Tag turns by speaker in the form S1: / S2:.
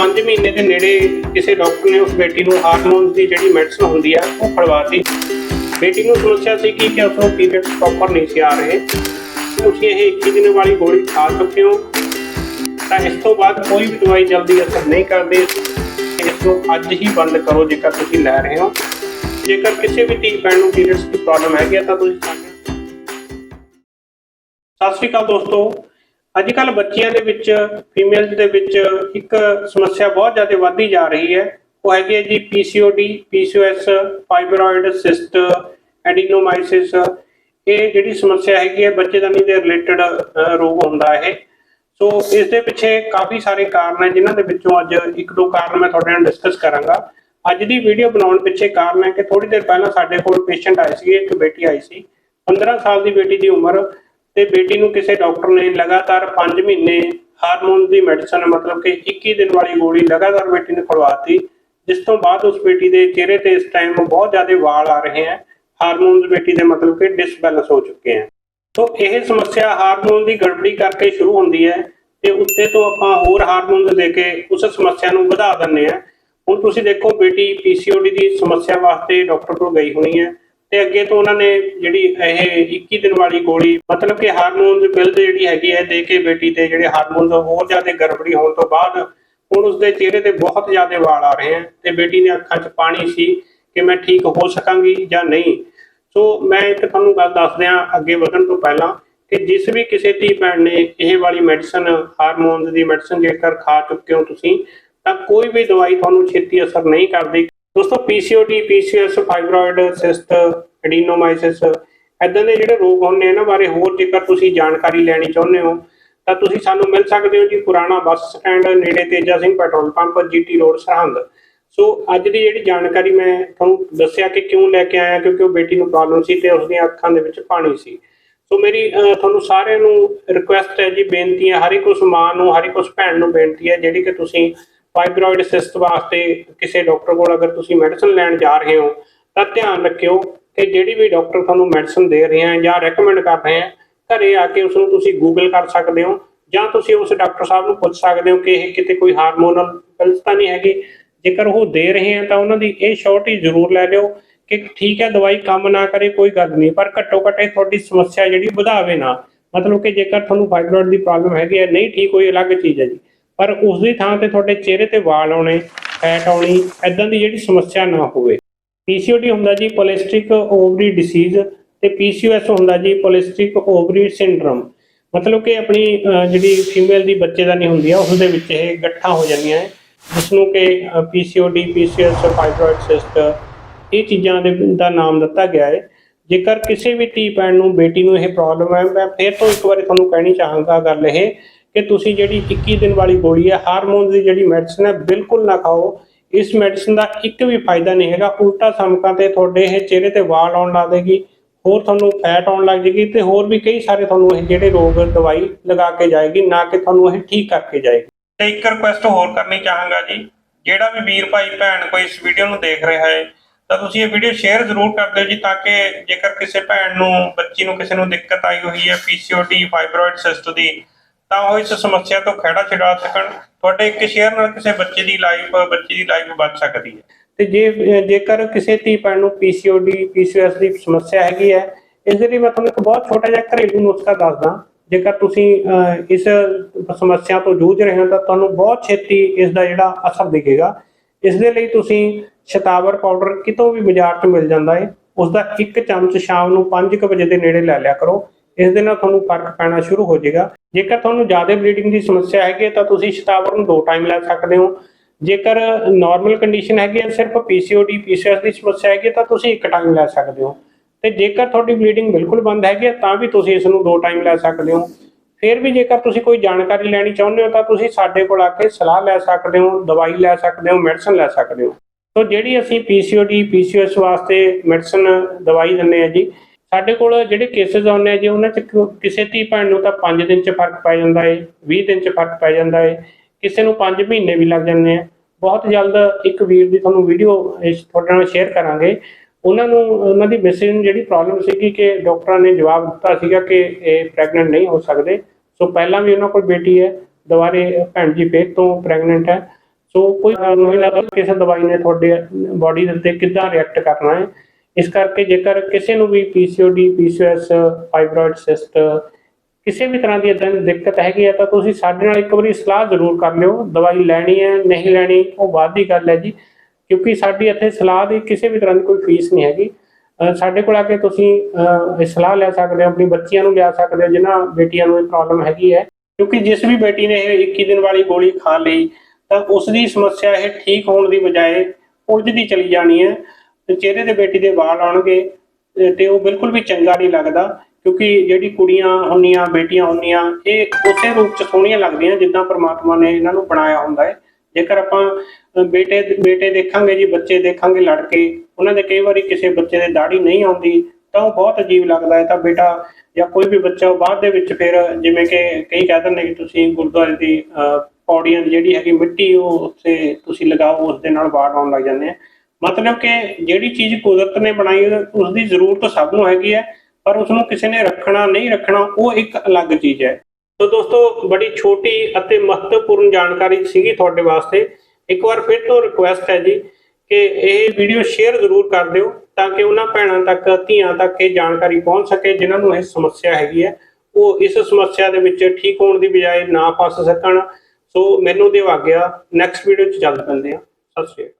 S1: 5 ਮਹੀਨੇ ਦੇ ਨੇੜੇ ਕਿਸੇ ਡਾਕਟਰ ਨੇ ਉਸ ਬੇਟੀ ਨੂੰ ਹਾਰਮੋਨਸ ਦੀ ਜਿਹੜੀ ਮੈਡੀਸਨ ਹੁੰਦੀ ਆ, ਉਹ ਖੜਵਾਤੀ ਬੇਟੀ ਨੂੰ ਸਮੱਸਿਆ ਸੀ ਕਿ ਕਿ ਉਸਨੂੰ ਪੀਰੀਅਡਸ ਪ੍ਰੋਪਰ ਨਹੀਂ ਸੀ ਆ ਰਹੇ। ਤੁਸੀਂ ਇਹ 21 ਦਿਨ ਵਾਲੀ ਗੋਲੀ ਖਾ ਚੁੱਕੇ ਹੋ। ਤਾਂ ਇਸ ਤੋਂ ਬਾਅਦ ਕੋਈ ਵੀ ਦਵਾਈ ਜਲਦੀ ਅਸਰ ਨਹੀਂ ਕਰਦੀ। ਇਸ ਨੂੰ ਅੱਜ ਹੀ ਬੰਦ ਕਰੋ, ਜੇਕਰ ਤੁਸੀਂ ਲੈ ਰਹੇ ਹੋ। ਜੇਕਰ ਕਿਸੇ ਵੀ ਧੀ ਭੈਣ ਨੂੰ ਪੀਰੀਅਡਸ ਦੀ ਪ੍ਰੋਬਲਮ ਹੈਗੀ ਤਾਂ ਤੁਸੀਂ ਸਤਿ ਸ਼੍ਰੀ ਅਕਾਲ ਦੋਸਤੋ। ਅੱਜ ਕੱਲ ਬੱਚਿਆਂ ਦੇ ਵਿੱਚ ਫੀਮੇਲਸ ਦੇ ਵਿੱਚ ਇੱਕ ਸਮੱਸਿਆ ਬਹੁਤ ਜ਼ਿਆਦਾ ਵੱਧਦੀ ਜਾ ਰਹੀ ਹੈ। ਉਹ ਹੈਗੀ ਹੈ ਜੀ PCOD PCOS fibroid cyst adenomyosis ਇਹ ਜਿਹੜੀ ਸਮੱਸਿਆ ਹੈਗੀ ਹੈ ਬੱਚੇਦਾਨੀ ਦੇ ਰਿਲੇਟਡ ਰੋਗ ਹੁੰਦਾ ਇਹ। ਸੋ ਇਸ ਦੇ ਪਿੱਛੇ ਕਾਫੀ ਸਾਰੇ ਕਾਰਨ ਹੈ, ਜਿਨ੍ਹਾਂ ਦੇ ਵਿੱਚੋਂ ਅੱਜ ਇੱਕ ਦੋ ਕਾਰਨ ਮੈਂ ਤੁਹਾਡੇ ਨਾਲ ਡਿਸਕਸ ਕਰਾਂਗਾ। ਅੱਜ ਦੀ ਵੀਡੀਓ ਬਣਾਉਣ ਪਿੱਛੇ ਕਾਰਨ ਹੈ ਕਿ ਥੋੜੀ ਦੇਰ ਪਹਿਲਾਂ ਸਾਡੇ ਕੋਲ ਪੇਸ਼ੈਂਟ ਆਏ ਸੀ ਇੱਕ ਬੇਟੀ ਆਈ ਸੀ। 15 ਸਾਲ ਦੀ ਬੇਟੀ ਦੀ ਉਮਰ ਤੇ ਬੇਟੀ ਨੂੰ ਕਿਸੇ ਡਾਕਟਰ ਨੇ ਲਗਾਤਾਰ 5 ਮਹੀਨੇ ਹਾਰਮੋਨ ਦੀ ਮੈਡੀਸਨ ਮਤਲਬ ਕਿ 21 ਦਿਨ ਵਾਲੀ ਗੋਲੀ ਲਗਾਤਾਰ ਬੇਟੀ ਨੇ ਖੜਵਾਤੀ ਜਿਸ ਤੋਂ ਬਾਅਦ ਉਸ ਬੇਟੀ ਦੇ ਚਿਹਰੇ ਤੇ ਇਸ ਟਾਈਮ ਬਹੁਤ ਜ਼ਿਆਦਾ ਵਾਲ ਆ ਰਹੇ ਹਨ ਹਾਰਮੋਨਸ ਬੇਟੀ ਦੇ ਮਤਲਬ ਕਿ ਡਿਸਬੈਲੈਂਸ ਹੋ ਚੁੱਕੇ ਹਨ ਸੋ ਇਹ ਸਮੱਸਿਆ ਹਾਰਮੋਨ ਦੀ ਗੜਬੜੀ ਕਰਕੇ ਸ਼ੁਰੂ ਹੁੰਦੀ ਹੈ ਤੇ ਉੱਤੇ ਤੋਂ ਆਪਾਂ ਹੋਰ ਹਾਰਮੋਨਸ ਦੇ ਕੇ ਉਸ ਸਮੱਸਿਆ ਨੂੰ ਵਧਾ ਦਿੰਦੇ ਆ ਹੁਣ ਤੁਸੀਂ ਦੇਖੋ ਬੇਟੀ ਪੀਸੀਓਡੀ ਦੀ ਸਮੱਸਿਆ ਵਾਸਤੇ ਡਾਕਟਰ ਕੋਲ ਗਈ ਹੋਣੀ ਹੈ। ਤੇ ਅੱਗੇ ਤੋਂ ਉਹਨਾਂ ਨੇ ਜਿਹੜੀ ਇਹ 21 ਦਿਨ ਵਾਲੀ ਗੋਲੀ, ਮਤਲਬ ਕਿ ਹਾਰਮੋਨਸ ਬਿਲਡ ਜਿਹੜੀ ਹੈਗੀ ਹੈ ਦੇ ਕੇ ਬੇਟੀ ਤੇ ਜਿਹੜੇ ਹਾਰਮੋਨਸ ਹੋਰ ਜ਼ਿਆਦਾ ਗੜਬੜੀ ਹੋਣ ਤੋਂ ਬਾਅਦ ਹੁਣ ਉਸਦੇ ਚਿਹਰੇ ਤੇ ਬਹੁਤ ਜ਼ਿਆਦਾ ਵਾਲ ਆ ਰਹੇ ਹਨ ਤੇ ਬੇਟੀ ਨੇ ਅੱਖਾਂ 'ਚ ਪਾਣੀ ਸੀ ਕਿ ਮੈਂ ਠੀਕ ਹੋ ਸਕਾਂਗੀ ਜਾਂ ਨਹੀਂ। ਸੋ ਮੈਂ ਇੱਕ ਤੁਹਾਨੂੰ ਗੱਲ ਦੱਸ ਦਿਆਂ ਅੱਗੇ ਵਧਣ ਤੋਂ ਪਹਿਲਾਂ ਕਿ ਜਿਸ ਵੀ ਕਿਸੇ ਧੀ ਭੈਣ ਨੇ ਇਹ ਵਾਲੀ ਮੈਡੀਸਨ ਹਾਰਮੋਨਸ ਦੀ ਮੈਡੀਸਨ ਜੇਕਰ ਖਾ ਚੁੱਕੇ ਹੋ ਤੁਸੀਂ, ਤਾਂ ਕੋਈ ਵੀ ਦਵਾਈ ਤੁਹਾਨੂੰ ਛੇਤੀ ਅਸਰ ਨਹੀਂ ਕਰਦੀ ਦੋਸਤੋ PCOD PCS fibroid cyst adenomyosis ਐਦਾਂ ਦੇ ਜਿਹੜੇ ਰੋਗ ਹੁੰਦੇ ਇਹਨਾਂ ਬਾਰੇ ਹੋਰ ਜੇਕਰ ਤੁਸੀਂ ਜਾਣਕਾਰੀ ਲੈਣੀ ਚਾਹੁੰਦੇ ਹੋ, ਤਾਂ ਤੁਸੀਂ ਸਾਨੂੰ ਮਿਲ ਸਕਦੇ ਹੋ ਜੀ ਪੁਰਾਣਾ ਬੱਸ ਸਟੈਂਡ ਨੇੜੇ Teja Singh petrol pump, GT road, Sirhind. So ਅੱਜ ਦੀ ਜਿਹੜੀ ਜਾਣਕਾਰੀ ਮੈਂ ਤੁਹਾਨੂੰ ਦੱਸਿਆ ਕਿ ਕਿਉਂ ਲੈ ਕੇ ਆਇਆ, ਕਿਉਂਕਿ ਉਹ ਬੇਟੀ ਨੂੰ ਪ੍ਰੋਬਲਮ ਸੀ ਤੇ ਉਸਦੀਆਂ ਅੱਖਾਂ ਦੇ ਵਿੱਚ ਪਾਣੀ ਸੀ। ਸੋ ਮੇਰੀ ਤੁਹਾਨੂੰ ਸਾਰਿਆਂ ਨੂੰ ਰਿਕੁਐਸਟ ਹੈ ਜੀ, ਬੇਨਤੀ ਹੈ, ਹਰ ਇੱਕ ਉਸ ਮਾਂ ਨੂੰ, ਹਰ ਇੱਕ ਉਸ ਭੈਣ ਨੂੰ ਬੇਨਤੀ ਹੈ, ਜਿਹੜੀ ਕਿ ਤੁਸੀਂ ਫਾਈਬਰੋਇਡ ਸਿਸਟ ਵਾਸਤੇ ਕਿਸੇ ਡਾਕਟਰ ਕੋਲ ਅਗਰ ਤੁਸੀਂ ਮੈਡੀਸਨ ਲੈਣ ਜਾ ਰਹੇ ਹੋ, ਤਾਂ ਧਿਆਨ ਰੱਖਿਓ ਕਿ ਜਿਹੜੀ ਵੀ ਡਾਕਟਰ ਤੁਹਾਨੂੰ ਮੈਡੀਸਨ ਦੇ ਰਹੇ ਹੈ ਜਾਂ ਰეკਮੈਂਡ ਕਰ ਰਹੇ ਹੈ ਘਰੇ ਆ ਕੇ ਉਸ ਨੂੰ ਤੁਸੀਂ ਗੂਗਲ ਕਰ ਸਕਦੇ ਹੋ ਜਾਂ ਤੁਸੀਂ ਉਸ ਡਾਕਟਰ ਸਾਹਿਬ ਨੂੰ ਪੁੱਛ ਸਕਦੇ ਹੋ ਕਿ ਇਹ ਕਿਤੇ ਕੋਈ ਹਾਰਮੋਨਲ ਗਲਤ ਤਾਂ ਨਹੀਂ ਹੈਗੀ। ਜੇਕਰ ਉਹ ਦੇ ਰਹੇ ਹਨ ਤਾਂ ਉਹਨਾਂ ਦੀ ਇਹ ਸ਼ੋਰਟੀ ਜ਼ਰੂਰ ਲੈ ਲਿਓ ਕਿ ਠੀਕ ਹੈ, ਦਵਾਈ ਕੰਮ ਨਾ ਕਰੇ, ਕੋਈ ਗੱਲ ਨਹੀਂ। ਪਰ ਘੱਟੋ ਘੱਟ ਇਹ ਤੁਹਾਡੀ ਸਮੱਸਿਆ ਜਿਹੜੀ ਵਧਾਵੇ ਨਾ। ਮਤਲਬ ਕਿ ਜੇਕਰ ਤੁਹਾਨੂੰ ਫਾਈਬਰੋਇਡ ਦੀ ਪ੍ਰੋਬਲਮ ਹੈਗੀ ਹੈ, ਨਹੀਂ ਠੀਕ ਹੋਈ, ਅਲੱਗ ਚੀਜ਼ ਹੈ ਜੀ। ਪਰ ਉਸ ਦੀ ਥਾਂ ਤੇ ਤੁਹਾਡੇ ਚਿਹਰੇ ਤੇ ਵਾਲ ਆਉਣੇ ਫੈਟ ਆਉਣੀ ਐਦਾਂ ਦੀ ਜਿਹੜੀ ਸਮੱਸਿਆ ਨਾ ਹੋਵੇ। ਪੀਸੀਓਡੀ ਹੁੰਦਾ ਜੀ ਪੋਲਿਸਟਿਕ ਓਵਰੀ ਡਿਸੀਜ਼ ਤੇ ਪੀਸੀਓਐਸ ਹੁੰਦਾ ਜੀ ਪੋਲਿਸਟਿਕ ਓਵਰੀ ਸਿੰਡਰਮ। ਮਤਲਬ ਕਿ ਆਪਣੀ ਜਿਹੜੀ ਫੀਮੇਲ ਦੀ ਬੱਚੇਦਾਨੀ ਹੁੰਦੀ ਆ ਉਸ ਦੇ ਵਿੱਚ ਇਹ ਗੱਠਾਂ ਹੋ ਜਾਂਦੀਆਂ ਹੈ ਜਿਸ ਨੂੰ ਕਿ ਪੀਸੀਓਡੀ ਪੀਸੀਐਸ ਫਾਈਬਰੋਇਡ ਸਿਸਟ, ਇਹ ਚੀਜ਼ਾਂ ਦੇ, ਦਾ ਨਾਮ ਦਿੱਤਾ ਗਿਆ ਹੈ ਜੇਕਰ ਕਿਸੇ ਵੀ ਧੀ ਭੈਣ ਨੂੰ, ਬੇਟੀ ਨੂੰ ਇਹ ਪ੍ਰੋਬਲਮ ਹੈ ਮੈਂ ਫਿਰ ਤੋਂ ਇੱਕ ਵਾਰੀ ਤੁਹਾਨੂੰ ਕਹਿਣੀ ਚਾਹਾਂਗਾ ਗੱਲ ਇਹ ਕਿ ਤੁਸੀਂ ਜਿਹੜੀ 21 ਦਿਨ ਵਾਲੀ ਗੋਲੀ ਹੈ, ਹਾਰਮੋਨ ਦੀ ਜਿਹੜੀ ਮੈਡੀਸਨ ਹੈ, ਬਿਲਕੁਲ ਨਾ ਖਾਓ। ਇਸ ਮੈਡੀਸਨ ਦਾ ਇੱਕ ਵੀ ਫਾਇਦਾ ਨਹੀਂ ਹੈਗਾ। ਉਲਟਾ ਸਮਕਾਂ ਤੇ ਤੁਹਾਡੇ ਇਹ ਚਿਹਰੇ ਤੇ ਵਾਲ ਆਉਣ ਲੱਗ ਜਾਏਗੀ, ਹੋਰ ਤੁਹਾਨੂੰ ਫੈਟ ਆਉਣ ਲੱਗ ਜਾਏਗੀ ਤੇ ਹੋਰ ਵੀ ਕਈ ਸਾਰੇ ਤੁਹਾਨੂੰ ਇਹ ਜਿਹੜੇ ਰੋਗ ਦਵਾਈ ਲਗਾ ਕੇ ਜਾਏਗੀ, ਨਾ ਕਿ ਤੁਹਾਨੂੰ ਇਹ ਠੀਕ ਕਰਕੇ ਜਾਏਗੀ। ਤੇ ਇੱਕ ਰਿਕੁਐਸਟ ਹੋਰ ਕਰਨੀ ਚਾਹਾਂਗਾ ਜੀ। ਜਿਹੜਾ ਵੀ ਵੀਰ ਭਾਈ, ਭੈਣ ਕੋਈ ਇਸ ਵੀਡੀਓ ਨੂੰ ਦੇਖ ਰਿਹਾ ਹੈ, ਤਾਂ ਤੁਸੀਂ ਇਹ ਵੀਡੀਓ ਸ਼ੇਅਰ ਜ਼ਰੂਰ ਕਰ ਦਿਓ ਜੀ, ਤਾਂ ਕਿ ਜੇਕਰ ਕਿਸੇ ਭੈਣ ਨੂੰ, ਬੱਚੀ ਨੂੰ ਕਿਸੇ ਨੂੰ ਦਿੱਕਤ ਆਈ ਹੋਈ ਹੈ ਪੀਸੀਓਡੀ ਫਾਈਬਰੋਇਡ ਸਿਸਟ ਦੀ ਤਾਂ ਉਹ ਇਸ ਸਮੱਸਿਆ ਤੋਂ ਖਹਿੜਾ ਛਡਾ ਸਕਣ। ਤੁਹਾਡੇ ਇੱਕ ਸ਼ੇਅਰ ਨਾਲ ਕਿਸੇ ਬੱਚੇ ਦੀ ਲਾਈਫ ਬੱਚੇ ਦੀ ਲਾਈਫ ਬਚ ਸਕਦੀ ਹੈ। ਤੇ ਜੇ, ਜੇਕਰ ਕਿਸੇ ਧੀ ਭੈਣ ਨੂੰ ਪੀਸੀਓਡੀ ਪੀਸੀਓਐਸ ਦੀ ਸਮੱਸਿਆ ਹੈਗੀ ਹੈ, ਇਸ ਦੇ ਲਈ ਮੈਂ ਤੁਹਾਨੂੰ ਇੱਕ ਬਹੁਤ ਛੋਟਾ ਜਿਹਾ ਘਰੇਲੂ ਨੁਸਖਾ ਦੱਸਦਾ। ਜੇਕਰ ਤੁਸੀਂ ਇਸ ਸਮੱਸਿਆ ਤੋਂ ਜੂਝ ਰਹੇ ਹੋ, ਤਾਂ ਤੁਹਾਨੂੰ ਬਹੁਤ ਛੇਤੀ ਇਸ ਦਾ ਜਿਹੜਾ ਅਸਰ ਦਿਖੇਗਾ। ਇਸ ਦੇ ਲਈ ਤੁਸੀਂ ਸ਼ਤਾਵਰ ਪਾਊਡਰ ਕਿਤੋਂ ਵੀ ਬਾਜ਼ਾਰ 'ਚ ਮਿਲ ਜਾਂਦਾ ਹੈ, ਉਸ ਦਾ ਇੱਕ ਚਮਚ ਸ਼ਾਮ ਨੂੰ 5:00 ਵਜੇ ਦੇ ਨੇੜੇ ਲੈ ਲਿਆ ਕਰੋ। ਇਸ ਦੇ ਨਾਲ ਤੁਹਾਨੂੰ ਫ਼ਰਕ ਪੈਣਾ ਸ਼ੁਰੂ ਹੋ ਜਾਏਗਾ। ਜੇਕਰ ਤੁਹਾਨੂੰ ਜ਼ਿਆਦਾ ਬਲੀਡਿੰਗ ਦੀ ਸਮੱਸਿਆ ਹੈਗੀ ਹੈ ਤਾਂ ਤੁਸੀਂ ਸ਼ਤਾਵਰ ਨੂੰ ਦੋ ਟਾਈਮ ਲੈ ਸਕਦੇ ਹੋ। ਜੇਕਰ ਨਾਰਮਲ ਕੰਡੀਸ਼ਨ ਹੈਗੀ ਹੈ, ਸਿਰਫ ਪੀਸੀਓਡੀ ਪੀਸੀਐਸ ਦੀ ਸਮੱਸਿਆ ਹੈਗੀ ਹੈ, ਤਾਂ ਤੁਸੀਂ ਇੱਕ ਟਾਈਮ ਲੈ ਸਕਦੇ ਹੋ। ਤੇ ਜੇਕਰ ਤੁਹਾਡੀ ਬਲੀਡਿੰਗ ਬਿਲਕੁਲ ਬੰਦ ਹੈਗੀ ਹੈ, ਤਾਂ ਵੀ ਤੁਸੀਂ ਇਸ ਨੂੰ ਦੋ ਟਾਈਮ ਲੈ ਸਕਦੇ ਹੋ। ਫਿਰ ਵੀ ਜੇਕਰ ਤੁਸੀਂ ਕੋਈ ਜਾਣਕਾਰੀ ਲੈਣੀ ਚਾਹੁੰਦੇ ਹੋ, ਤਾਂ ਤੁਸੀਂ ਸਾਡੇ ਕੋਲ ਆ ਕੇ ਸਲਾਹ ਲੈ ਸਕਦੇ ਹੋ, ਦਵਾਈ ਲੈ ਸਕਦੇ ਹੋ ਮੈਡੀਸਨ ਲੈ ਸਕਦੇ ਹੋ। ਸੋ ਜਿਹੜੀ ਅਸੀਂ ਪੀਸੀਓਡੀ ਪੀਸੀਓਐਸ ਵਾਸਤੇ ਮੈਡੀਸਨ ਦਵਾਈ ਦਿੰਦੇ ਆ ਜੀ ਸਾਡੇ ਕੋਲ ਜਿਹੜੇ ਕੇਸਿਸ ਆਉਂਦੇ ਆ ਜੀ ਉਹਨਾਂ ਚ ਕਿਸੇ ਧੀ ਭੈਣ ਨੂੰ ਤਾਂ 5 ਦਿਨ ਚ ਫ਼ਰਕ ਪੈ ਜਾਂਦਾ ਹੈ 20 ਦਿਨ ਚ ਫ਼ਰਕ ਪੈ ਜਾਂਦਾ ਹੈ ਕਿਸੇ ਨੂੰ 5 ਮਹੀਨੇ ਵੀ ਲੱਗ ਜਾਂਦੇ ਆ। ਬਹੁਤ ਜਲਦ ਇੱਕ ਵੀਰ ਦੀ ਤੁਹਾਨੂੰ ਵੀਡੀਓ ਤੁਹਾਡੇ ਨਾਲ ਸ਼ੇਅਰ ਕਰਾਂਗੇ। ਉਹਨਾਂ ਨੂੰ ਉਹਨਾਂ ਦੀ ਮੈਸੇਜ ਨੂੰ ਜਿਹੜੀ ਪ੍ਰੋਬਲਮ ਸੀਗੀ ਕਿ ਡਾਕਟਰਾਂ ਨੇ ਜਵਾਬ ਦਿੱਤਾ ਸੀਗਾ ਕਿ ਇਹ ਪ੍ਰੈਗਨੈਂਟ ਨਹੀਂ ਹੋ ਸਕਦੇ। ਸੋ ਪਹਿਲਾਂ ਵੀ ਉਹਨਾਂ ਕੋਲ ਬੇਟੀ ਹੈ ਦੁਬਾਰੇ ਭੈਣ ਜੀ ਫੇਰ ਤੋਂ ਪ੍ਰੈਗਨੈਂਟ ਹੈ। ਸੋ ਕੋਈ ਨਹੀਂ ਲੱਗਦਾ ਕਿਸੇ ਦਵਾਈ ਨੇ ਤੁਹਾਡੇ ਬਾਡੀ ਦੇ ਉੱਤੇ ਕਿੱਦਾਂ ਰਿਐਕਟ ਕਰਨਾ ਹੈ? ਇਸ ਕਰਕੇ ਜੇਕਰ ਕਿਸੇ ਨੂੰ ਵੀ ਪੀਸੀਓਡੀ ਪੀਸੀਓਐਸ ਫਾਈਬਰੋਇਡ ਸਿਸਟ ਕਿਸੇ ਵੀ ਤਰ੍ਹਾਂ ਦੀ ਇਦਾਂ ਦੀ ਦਿੱਕਤ ਹੈਗੀ ਹੈ ਤਾਂ ਤੁਸੀਂ ਸਾਡੇ ਨਾਲ ਇੱਕ ਵਾਰੀ ਸਲਾਹ ਜ਼ਰੂਰ ਕਰ ਲਿਓ। ਦਵਾਈ ਲੈਣੀ ਹੈ, ਨਹੀਂ ਲੈਣੀ, ਉਹ ਬਾਅਦ ਦੀ ਗੱਲ ਹੈ ਜੀ। ਕਿਉਂਕਿ ਸਾਡੀ ਇੱਥੇ ਸਲਾਹ ਦੀ ਕਿਸੇ ਵੀ ਤਰ੍ਹਾਂ ਦੀ ਕੋਈ ਫੀਸ ਨਹੀਂ ਹੈਗੀ। ਸਾਡੇ ਕੋਲ ਆ ਕੇ ਤੁਸੀਂ ਇਹ ਸਲਾਹ ਲੈ ਸਕਦੇ ਹੋ, ਆਪਣੀ ਬੱਚੀਆਂ ਨੂੰ ਲਿਆ ਸਕਦੇ ਹੋ, ਜਿਨ੍ਹਾਂ ਬੇਟੀਆਂ ਨੂੰ ਇਹ ਪ੍ਰੋਬਲਮ ਹੈਗੀ ਹੈ। ਕਿਉਂਕਿ ਜਿਸ ਵੀ ਬੇਟੀ ਨੇ ਇਹ 21 ਦਿਨ ਵਾਲੀ ਗੋਲੀ ਖਾ ਲਈ, ਤਾਂ ਉਸ ਦੀ ਸਮੱਸਿਆ ਇਹ ਠੀਕ ਹੋਣ ਦੀ ਬਜਾਏ ਉਲਝਦੀ ਚਲੀ ਜਾਣੀ ਹੈ। ਤੇ ਚਿਹਰੇ ਦੇ ਬੇਟੀ ਦੇ ਵਾਲ ਆਉਣਗੇ ਤੇ- ਉਹ ਬਿਲਕੁਲ ਵੀ ਚੰਗਾ ਨਹੀਂ ਲੱਗਦਾ ਕਿਉਂਕਿ ਜਿਹੜੀ ਕੁੜੀਆਂ ਹੁੰਦੀਆਂ ਬੇਟੀਆਂ ਹੁੰਦੀਆਂ ਇਹ ਉਸੇ ਰੂਪ ਚ ਸੋਹਣੀਆਂ ਲੱਗਦੀਆਂ ਜਿੱਦਾਂ ਪ੍ਰਮਾਤਮਾ ਨੇ ਇਹਨਾਂ ਨੂੰ ਬਣਾਇਆ ਹੁੰਦਾ ਹੈ। ਜੇਕਰ ਆਪਾਂ ਬੇਟੇ ਬੇਟੇ ਦੇਖਾਂਗੇ ਜੀ ਬੱਚੇ ਦੇਖਾਂਗੇ ਲੜਕੇ ਉਹਨਾਂ ਦੇ ਕਈ ਵਾਰੀ ਕਿਸੇ ਬੱਚੇ ਦੇ ਦਾੜੀ ਨਹੀਂ ਆਉਂਦੀ ਤਾਂ ਉਹ ਬਹੁਤ ਅਜੀਬ ਲੱਗਦਾ ਹੈ। ਤਾਂ ਬੇਟਾ ਜਾਂ ਕੋਈ ਵੀ ਬੱਚਾ ਉਹ ਬਾਅਦ ਦੇ ਵਿੱਚ ਫਿਰ ਜਿਵੇਂ ਕਿ ਕਈ ਕਹਿ ਦਿੰਦੇ ਕਿ ਤੁਸੀਂ ਗੁਰਦੁਆਰੇ ਦੀ ਅ, ਪੌੜੀਆਂ ਦੀ ਜਿਹੜੀ ਹੈਗੀ ਮਿੱਟੀ ਉਹ ਉੱਥੇ ਤੁਸੀਂ ਲਗਾਓ ਉਸ ਦੇ ਨਾਲ ਵਾੜ ਆਉਣ ਲੱਗ ਜਾਂਦੇ ਆ। ਮਤਲਬ ਕਿ ਜਿਹੜੀ ਚੀਜ਼ ਕੁਦਰਤ ਨੇ ਬਣਾਈ ਉਸ ਦੀ ਜ਼ਰੂਰਤ ਸਭ ਨੂੰ ਹੈਗੀ ਹੈ, ਪਰ ਉਸ ਨੂੰ ਕਿਸੇ ਨੇ ਰੱਖਣਾ, ਨਹੀਂ ਰੱਖਣਾ, ਉਹ ਇੱਕ ਅਲੱਗ ਚੀਜ਼ ਹੈ। ਸੋ ਦੋਸਤੋ, ਬੜੀ ਛੋਟੀ ਅਤੇ ਮਹੱਤਵਪੂਰਨ ਜਾਣਕਾਰੀ ਸੀਗੀ ਤੁਹਾਡੇ ਵਾਸਤੇ। ਇੱਕ ਵਾਰ ਫਿਰ ਤੋਂ ਰਿਕੁਐਸਟ ਹੈ ਜੀ ਕਿ ਇਹ ਵੀਡੀਓ ਸ਼ੇਅਰ ਜ਼ਰੂਰ ਕਰ ਦਿਓ, ਤਾਂ ਕਿ ਉਹਨਾਂ ਭੈਣਾਂ ਤੱਕ, ਧੀਆਂ ਤੱਕ ਇਹ ਜਾਣਕਾਰੀ ਪਹੁੰਚ ਸਕੇ, ਜਿਨ੍ਹਾਂ ਨੂੰ ਇਹ ਸਮੱਸਿਆ ਹੈਗੀ ਹੈ। ਉਹ ਇਸ ਸਮੱਸਿਆ ਦੇ ਵਿੱਚ ਠੀਕ ਹੋਣ ਦੀ ਬਜਾਏ ਨਾ ਫਸ ਸਕਣ। ਸੋ ਮੈਨੂੰ ਦਿਓ ਆਗਿਆ ਨੈਕਸਟ ਵੀਡੀਓ 'ਚ ਚੱਲ ਪੈਂਦੇ ਆ ਸਤਿ ਸ਼੍ਰੀ ਅਕਾਲ।